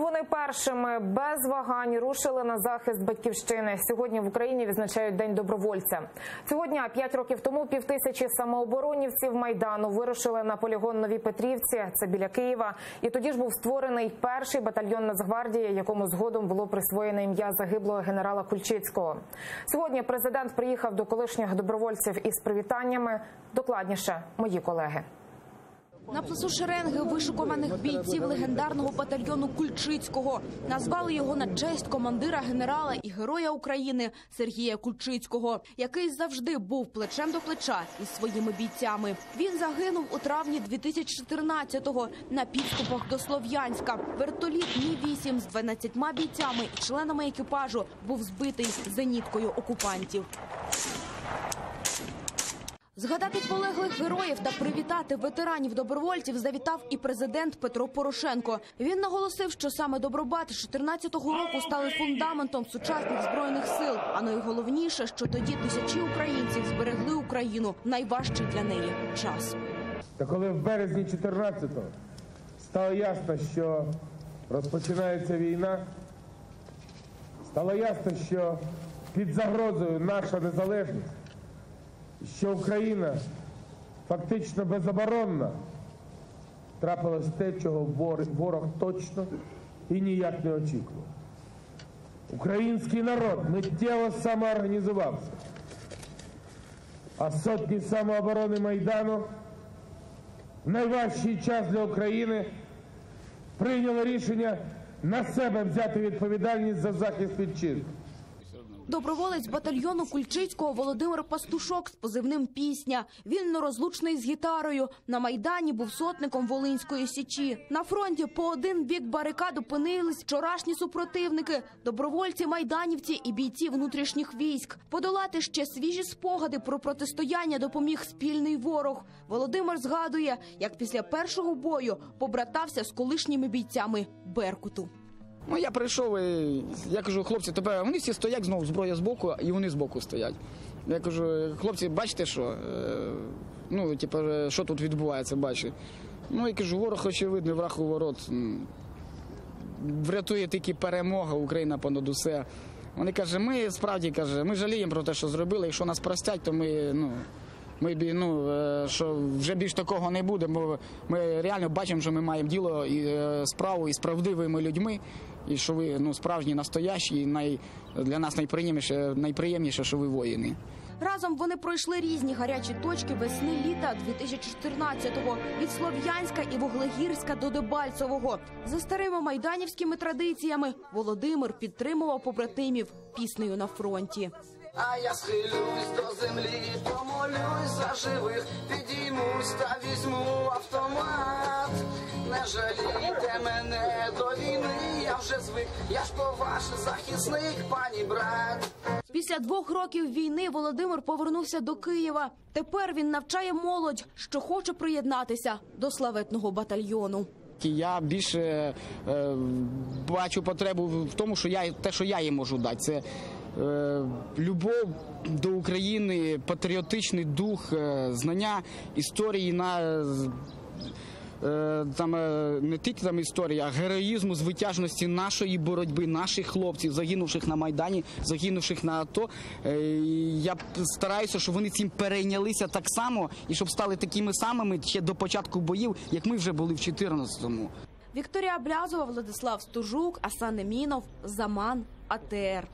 Вони першими без вагань рушили на захист батьківщини. Сьогодні в Україні відзначають День добровольця. Цього дня, п'ять років тому, півтисячі самооборонівців майдану вирушили на полігон Нові Петрівці. Це біля Києва. І тоді ж був створений перший батальйон Нацгвардії, якому згодом було присвоєне ім'я загиблого генерала Кульчицького. Сьогодні президент приїхав до колишніх добровольців із привітаннями. Докладніше мої колеги. На плесу шеренги вишукуваних бійців легендарного батальйону Кульчицького назвали його на честь командира генерала і героя України Сергія Кульчицького, який завжди був плечем до плеча із своїми бійцями. Він загинув у травні 2014-го на підступах до Слов'янська. Вертоліт Мі-8 з 12 бійцями і членами екіпажу був збитий зеніткою окупантів. Згадати полеглих героїв та привітати ветеранів добровольців завітав і президент Петро Порошенко. Він наголосив, що саме добробати з 14-го року стали фундаментом сучасних збройних сил. А найголовніше, що тоді тисячі українців зберегли Україну найважчий для неї час. Та коли в березні 14-го стало ясно, що розпочинається війна, стало ясно, що під загрозою наша незалежність, що Україна фактично безоборонна, трапилось те, чого ворог точно і ніяк не очікував. Український народ миттєво самоорганізувався, а сотні самооборони Майдану в найважчий час для України прийняли рішення на себе взяти відповідальність за захист вітчизни. Доброволець батальйону Кульчицького Володимир Пастушок з позивним пісня. Він нерозлучний з гітарою. На майдані був сотником Волинської січі. На фронті по один бік барикад опинились вчорашні супротивники, добровольці, майданівці і бійці внутрішніх військ. Подолати ще свіжі спогади про протистояння допоміг спільний ворог. Володимир згадує, як після першого бою побратався з колишніми бійцями Беркуту. Ну я прийшов і я кажу, хлопці, тепер вони всі стоять знову зброя з боку, і вони з боку стоять. Я кажу, хлопці, бачите що? Е, Ну, типу, е, що тут відбувається, бачите. Ну і кажу, ворог очевидний, враг у ворот. Врятує тільки перемога, Україна понад усе. Вони каже, ми справді каже, ми жаліємо про те, що зробили. Якщо нас простять, то ми ну. Ми ну, е, що вже більш такого не буде, бо ми реально бачимо, що ми маємо діло і е, справу із правдивими людьми, і що ви ну, справжні, настоящі, і най, для нас найприємніше, найприємніше, що ви воїни. Разом вони пройшли різні гарячі точки весни літа 2014-го від Слов'янська і Вуглегірська до Дебальцевого. За старими майданівськими традиціями Володимир підтримував побратимів піснею на фронті. А я схилюсь до землі, помолюсь за живих, підіймусь та візьму автомат. Не жалійте мене до війни, я вже звик, я ж по ваш захисник, пані брат. Після двох років війни Володимир повернувся до Києва. Тепер він навчає молодь, що хоче приєднатися до славетного батальйону. Я більше е, бачу потребу в тому, що я те, що я їм можу дати, це любов до України, патріотичний дух, е, знання історії на. е, Там е, не тільки там історія, а героїзму, звитяжності нашої боротьби, наших хлопців, загинувших на майдані, загинувших на АТО. Е, Я стараюся, щоб вони цим перейнялися так само і щоб стали такими самими ще до початку боїв, як ми вже були в 14-му. Вікторія Блязова, Владислав Стужук, Асан Емінов, Заман, АТР.